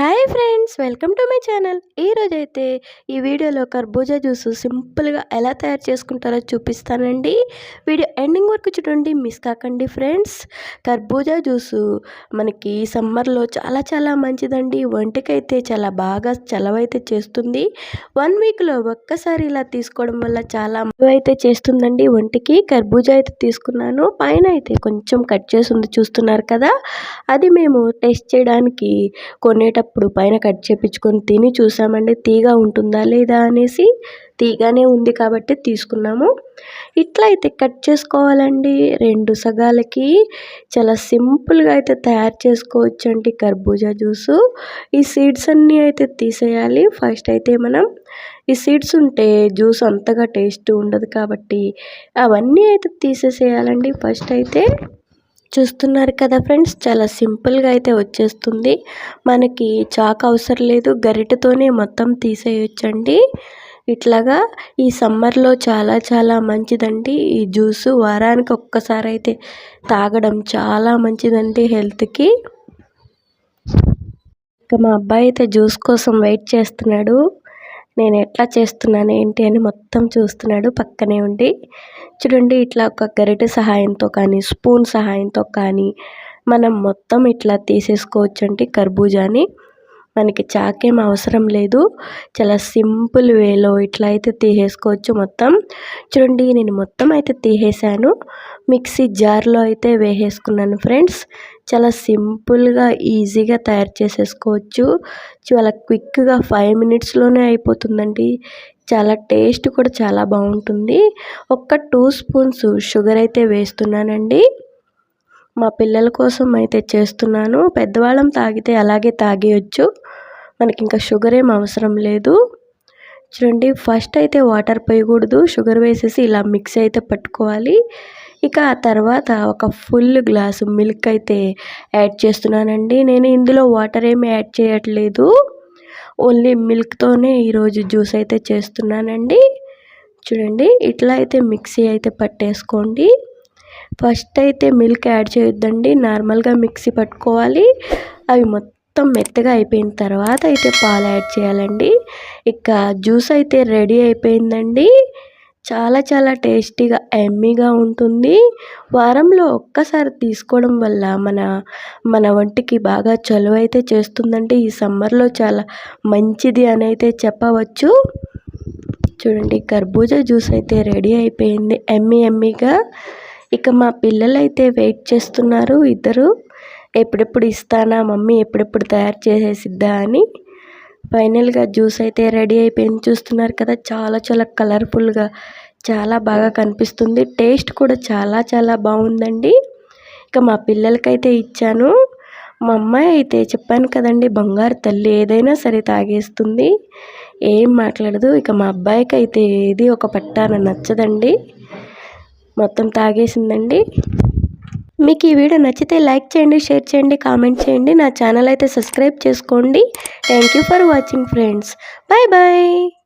Hi friends welcome to my channel ఈరోజైతే ఈ వీడియోలో కర్బూజా జ్యూస్ సింపుల్గా ఎలా తయారు చేసుకుంటారో చూపిస్తానండి. వీడియో ఎండింగ్ వరకు చూడండి మిస్ కాకండి ఫ్రెండ్స్ కర్బూజా జ్యూసు మనకి సమ్మర్లో చాలా చాలా మంచిదండి. వంటకైతే చాలా బాగా చలవైతే చేస్తుంది. వన్ వీక్లో ఒక్కసారి ఇలా తీసుకోవడం వల్ల చాలా అయితే చేస్తుందండి వంటికి కర్బూజా అయితే తీసుకున్నాను. పైన అయితే కొంచెం కట్ చేసి ఉంది చూస్తున్నారు కదా. అది మేము టెస్ట్ చేయడానికి కొనేటప్పుడు అప్పుడు పైన కట్ చేపించుకొని తిని చూసామండి తీగ ఉంటుందా లేదా అనేసి తీగానే ఉంది కాబట్టి తీసుకున్నాము. ఇట్లా అయితే కట్ చేసుకోవాలండి. రెండు సగాలకి చాలా సింపుల్గా అయితే తయారు చేసుకోవచ్చు అండి కర్బూజా జ్యూసు. ఈ సీడ్స్ అన్నీ అయితే తీసేయాలి. ఫస్ట్ అయితే మనం ఈ సీడ్స్ ఉంటే జ్యూస్ అంతగా టేస్ట్ ఉండదు కాబట్టి అవన్నీ అయితే తీసేసేయాలండి. ఫస్ట్ అయితే చూస్తున్నారు కదా ఫ్రెండ్స్ చాలా సింపుల్గా అయితే వచ్చేస్తుంది. మనకి చాక్ అవసరం లేదు గరిటతోనే మొత్తం తీసేయొచ్చండి. ఇట్లాగా ఈ సమ్మర్లో చాలా చాలా మంచిదండి. ఈ జ్యూసు వారానికి ఒక్కసారి అయితే తాగడం చాలా మంచిదండి హెల్త్కి. ఇక మా అబ్బాయి అయితే జ్యూస్ కోసం వెయిట్ చేస్తున్నాడు. నేను ఎట్లా చేస్తున్నాను ఏంటి అని మొత్తం చూస్తున్నాడు పక్కనే ఉండి. చూడండి ఇట్లా ఒక గరిటె సహాయంతో కానీ స్పూన్ సహాయంతో కానీ మనం మొత్తం ఇట్లా తీసేసుకోవచ్చు అండి కర్బూజాని. మనకి చాకేం అవసరం లేదు. చాలా సింపుల్ వేలో ఇట్లా అయితే తీసేసుకోవచ్చు మొత్తం. చూడండి నేను మొత్తం అయితే తీసేసాను. మిక్సీ జార్లో అయితే వేసేసుకున్నాను ఫ్రెండ్స్. చాలా సింపుల్గా ఈజీగా తయారు చేసేసుకోవచ్చు. చాలా క్విక్గా ఫైవ్ మినిట్స్లోనే అయిపోతుందండి. చాలా టేస్ట్ కూడా చాలా బాగుంటుంది. ఒక్క టూ స్పూన్స్ షుగర్ అయితే వేస్తున్నానండి. మా పిల్లల కోసం అయితే చేస్తున్నాను. పెద్దవాళ్ళం తాగితే అలాగే తాగేయచ్చు. మనకి ఇంకా షుగర్ ఏం అవసరం లేదు. చూడండి ఫస్ట్ అయితే వాటర్ పోయకూడదు. షుగర్ వేసేసి ఇలా మిక్స్ అయితే పట్టుకోవాలి. ఇక ఆ తర్వాత ఒక ఫుల్ గ్లాసు మిల్క్ అయితే యాడ్ చేస్తున్నానండి. నేను ఇందులో వాటర్ ఏమి యాడ్ చేయట్లేదు. ఓన్లీ మిల్క్తోనే ఈరోజు జ్యూస్ అయితే చేస్తున్నానండి. చూడండి ఇట్లా అయితే మిక్సీ అయితే పట్టేసుకోండి. ఫస్ట్ అయితే మిల్క్ యాడ్ చేయొద్దండి. నార్మల్గా మిక్సీ పట్టుకోవాలి. అవి మొత్తం మెత్తగా అయిపోయిన తర్వాత అయితే పాలు యాడ్ చేయాలండి. ఇక జ్యూస్ అయితే రెడీ అయిపోయిందండి. చాలా చాలా టేస్టీగా ఎమ్మీగా ఉంటుంది. వారంలో ఒక్కసారి తీసుకోవడం వల్ల మన మన వంటికి బాగా చలువ అయితే చేస్తుందంటే ఈ సమ్మర్లో చాలా మంచిది అని అయితే చెప్పవచ్చు. చూడండి కర్బూజా జ్యూస్ అయితే రెడీ అయిపోయింది. ఎమ్మీ ఎమ్మీగా. ఇక మా పిల్లలు అయితే వెయిట్ చేస్తున్నారు ఇద్దరు. ఎప్పుడెప్పుడు ఇస్తానా మమ్మీ? ఎప్పుడెప్పుడు తయారు చేసేసిద్దా అని. ఫైనల్గా జ్యూస్ అయితే రెడీ అయిపోయింది. చూస్తున్నారు కదా చాలా చాలా కలర్ఫుల్గా చాలా బాగా కనిపిస్తుంది. టేస్ట్ కూడా చాలా చాలా బాగుందండి. ఇక మా పిల్లలకైతే ఇచ్చాను. మా అమ్మాయి అయితే చెప్పాను కదండి బంగారు తల్లి ఏదైనా సరే తాగేస్తుంది. ఏం మాట్లాడదు. ఇక మా అబ్బాయికి అయితే ఏది ఒక పట్టాన నచ్చదండి. మొత్తం తాగేసిందండి. మీకు ఈ వీడియో నచ్చితే లైక్ చేయండి షేర్ చేయండి కామెంట్ చేయండి. నా ఛానల్ అయితే సబ్స్క్రైబ్ చేసుకోండి. Thank you for watching friends. Bye bye.